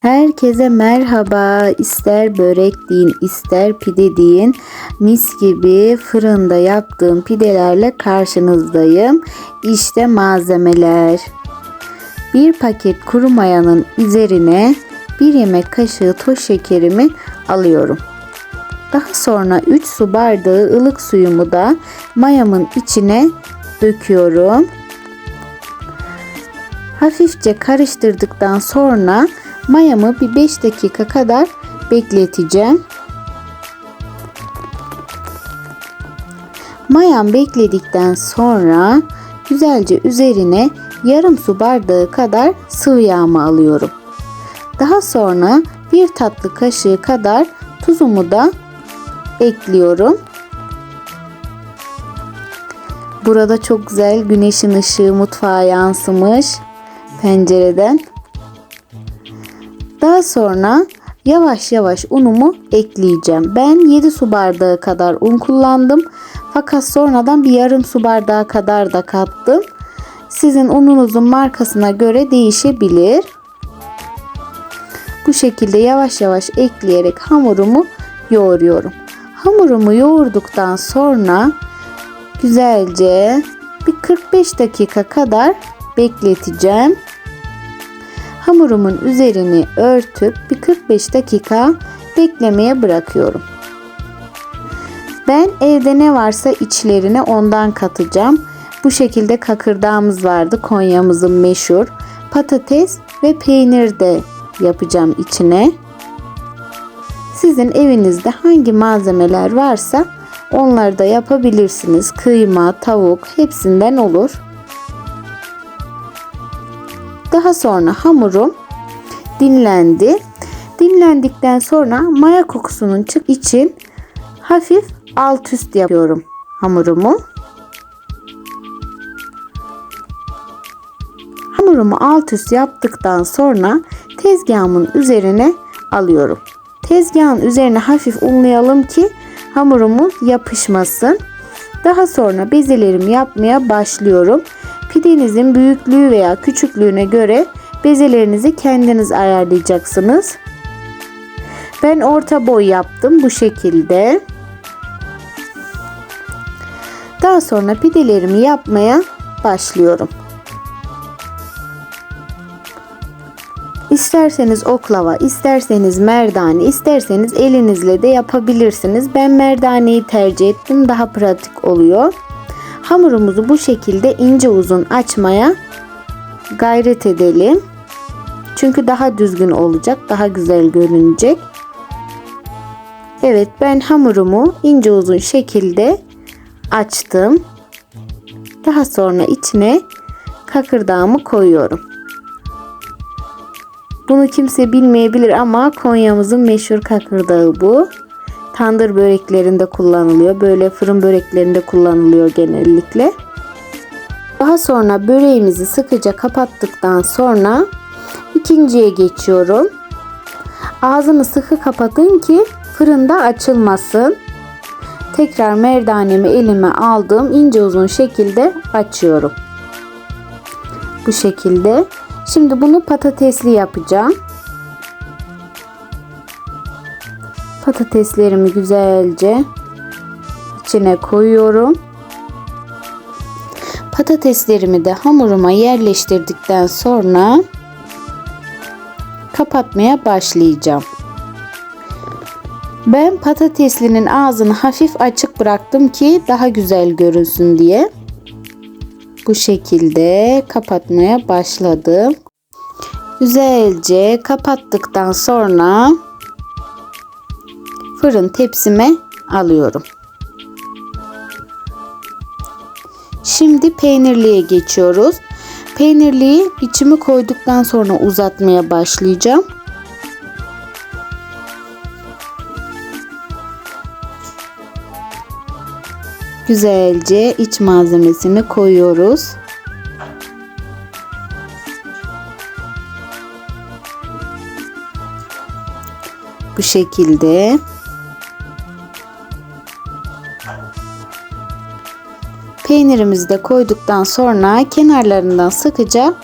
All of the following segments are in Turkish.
Herkese merhaba. İster börek deyin, ister pide deyin. Mis gibi fırında yaptığım pidelerle karşınızdayım. İşte malzemeler. Bir paket kuru mayanın üzerine bir yemek kaşığı toz şekerimi alıyorum. Daha sonra 3 su bardağı ılık suyumu da mayamın içine döküyorum. Hafifçe karıştırdıktan sonra mayamı bir 5 dakika kadar bekleteceğim. Mayam bekledikten sonra güzelce üzerine yarım su bardağı kadar sıvı yağımı alıyorum. Daha sonra bir tatlı kaşığı kadar tuzumu da ekliyorum. Burada çok güzel güneşin ışığı mutfağa yansımış pencereden. Daha sonra yavaş yavaş unumu ekleyeceğim. Ben 7 su bardağı kadar un kullandım. Fakat sonradan bir yarım su bardağı kadar da kattım. Sizin ununuzun markasına göre değişebilir. Bu şekilde yavaş yavaş ekleyerek hamurumu yoğuruyorum. Hamurumu yoğurduktan sonra güzelce bir 45 dakika kadar bekleteceğim. Hamurumun üzerini örtüp bir 45 dakika beklemeye bırakıyorum. Ben evde ne varsa içlerine ondan katacağım. Bu şekilde kakırdağımız vardı. Konya'mızın meşhur. Patates ve peynir de yapacağım içine. Sizin evinizde hangi malzemeler varsa onları da yapabilirsiniz. Kıyma, tavuk hepsinden olur. Daha sonra hamurum dinlendi. Dinlendikten sonra maya kokusunun çık için hafif alt üst yapıyorum hamurumu. Hamurumu alt üst yaptıktan sonra tezgahımın üzerine alıyorum. Tezgahın üzerine hafif unlayalım ki hamurumuz yapışmasın. Daha sonra bezelerimi yapmaya başlıyorum. Pidenizin büyüklüğü veya küçüklüğüne göre bezelerinizi kendiniz ayarlayacaksınız. Ben orta boy yaptım bu şekilde. Daha sonra pidelerimi yapmaya başlıyorum. İsterseniz oklava, isterseniz merdane, isterseniz elinizle de yapabilirsiniz. Ben merdaneyi tercih ettim. Daha pratik oluyor. Hamurumuzu bu şekilde ince uzun açmaya gayret edelim. Çünkü daha düzgün olacak, daha güzel görünecek. Evet ben hamurumu ince uzun şekilde açtım. Daha sonra içine kakırdağımı koyuyorum. Bunu kimse bilmeyebilir ama Konya'mızın meşhur kakırdağı bu. Tandır böreklerinde kullanılıyor. Böyle fırın böreklerinde kullanılıyor genellikle. Daha sonra böreğimizi sıkıca kapattıktan sonra ikinciye geçiyorum. Ağzını sıkı kapatın ki fırında açılmasın. Tekrar merdanemi elime aldım. ince uzun şekilde açıyorum. Bu şekilde. Şimdi bunu patatesli yapacağım. Patateslerimi güzelce içine koyuyorum. Patateslerimi de hamuruma yerleştirdikten sonra kapatmaya başlayacağım. Ben patateslinin ağzını hafif açık bıraktım ki daha güzel görünsün diye. Bu şekilde kapatmaya başladım. Güzelce kapattıktan sonra fırın tepsime alıyorum. Şimdi peynirliye geçiyoruz. Peynirliği içimi koyduktan sonra uzatmaya başlayacağım. Güzelce iç malzemesini koyuyoruz. Bu şekilde. Peynirimizi de koyduktan sonra kenarlarından sıkıca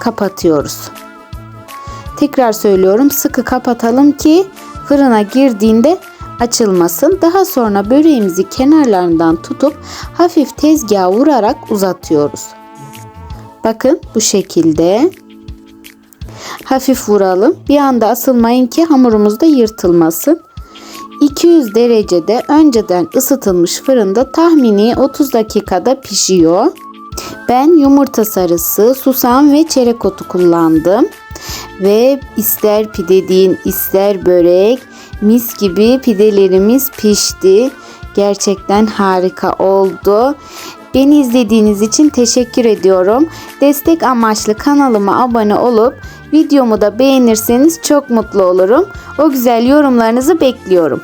kapatıyoruz. Tekrar söylüyorum sıkı kapatalım ki fırına girdiğinde açılmasın. Daha sonra böreğimizi kenarlarından tutup hafif tezgaha vurarak uzatıyoruz. Bakın bu şekilde. Hafif vuralım. Bir anda asılmayın ki hamurumuz da yırtılmasın. 200 derecede önceden ısıtılmış fırında tahmini 30 dakikada pişiyor. Ben yumurta sarısı, susam ve çerek otu kullandım. Ve ister pide deyin ister börek mis gibi pidelerimiz pişti. Gerçekten harika oldu. Beni izlediğiniz için teşekkür ediyorum. Destek amaçlı kanalıma abone olup videomu da beğenirseniz çok mutlu olurum. O güzel yorumlarınızı bekliyorum.